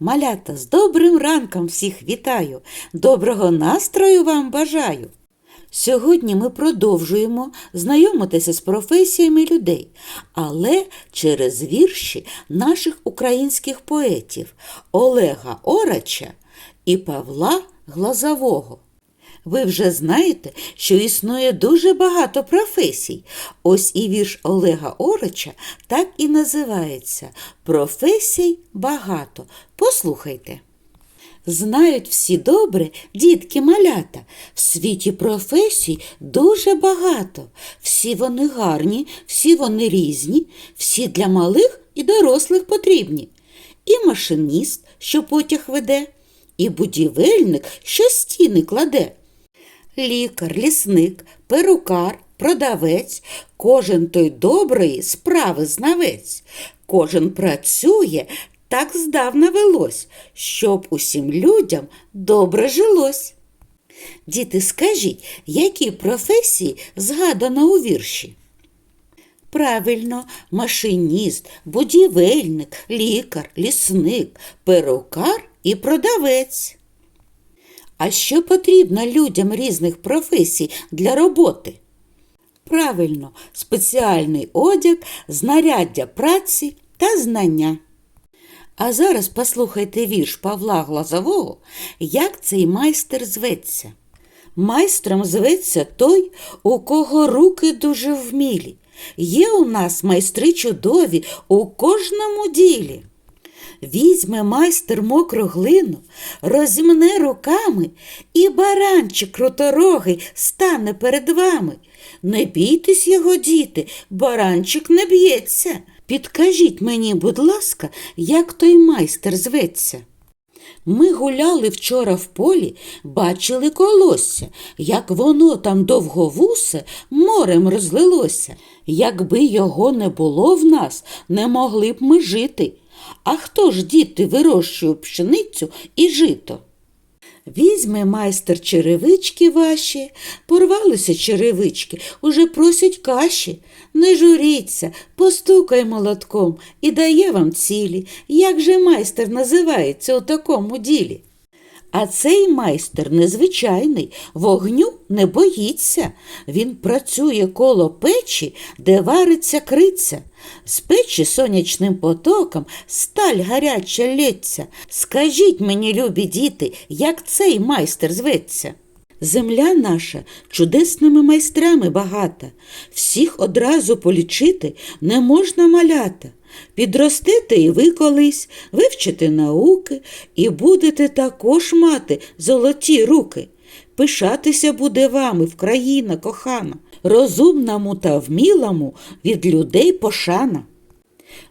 Малята, з добрим ранком всіх вітаю, доброго настрою вам бажаю. Сьогодні ми продовжуємо знайомитися з професіями людей, але через вірші наших українських поетів Олега Орача і Павла Глазового. Ви вже знаєте, що існує дуже багато професій. Ось і вірш Олега Ороча так і називається Професій багато. Послухайте. Знають всі добре дітки малята. В світі професій дуже багато. Всі вони гарні, всі вони різні, всі для малих і дорослих потрібні. І машиніст, що потяг веде, і будівельник, що стіни кладе. Лікар, лісник, перукар, продавець, кожен той доброї справи знавець, кожен працює, так здавна велось, щоб усім людям добре жилось. Діти, скажіть, які професії згадано у вірші? Правильно, машиніст, будівельник, лікар, лісник, перукар і продавець. А що потрібно людям різних професій для роботи? Правильно, спеціальний одяг, знаряддя праці та знання. А зараз послухайте вірш Павла Глазового, як цей майстер зветься. Майстром зветься той, у кого руки дуже вмілі. Є у нас майстри чудові у кожному ділі. Візьме майстер мокру глину, розімне руками, і баранчик круторогий стане перед вами. Не бійтесь його, діти, баранчик не б'ється. Підкажіть мені, будь ласка, як той майстер зветься. Ми гуляли вчора в полі, бачили колосся, як воно там довговусе морем розлилося. Якби його не було в нас, не могли б ми жити. А хто ж діти вирощує пшеницю і жито? Візьме майстер черевички ваші, порвалися черевички, уже просять каші. Не журіться, постукай молотком і дає вам цілі. Як же майстер називається у такому ділі? А цей майстер незвичайний, вогню не боїться. Він працює коло печі, де вариться криця. З печі сонячним потоком сталь гаряча лється. Скажіть мені, любі діти, як цей майстер зветься? Земля наша чудесними майстрами багата, всіх одразу полічити не можна малята. Підростете і ви колись, вивчите науки, і будете також мати золоті руки. Пишатися буде вами в країна кохана, розумному та вмілому від людей пошана.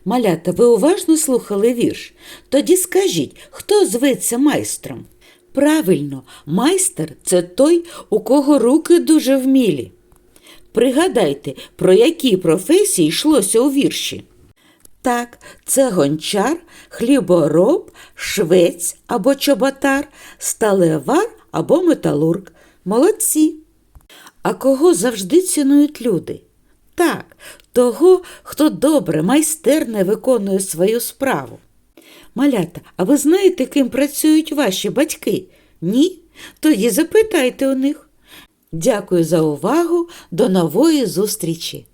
Малята, ви уважно слухали вірш. Тоді скажіть, хто зветься майстром? Правильно, майстер це той, у кого руки дуже вмілі. Пригадайте, про які професії йшлося у вірші. Так, це гончар, хлібороб, швець або чоботар, сталевар або металург. Молодці. А кого завжди цінують люди? Так, того, хто добре, майстерне виконує свою справу. Малята, а ви знаєте, ким працюють ваші батьки? Ні? Тоді запитайте у них. Дякую за увагу. До нової зустрічі!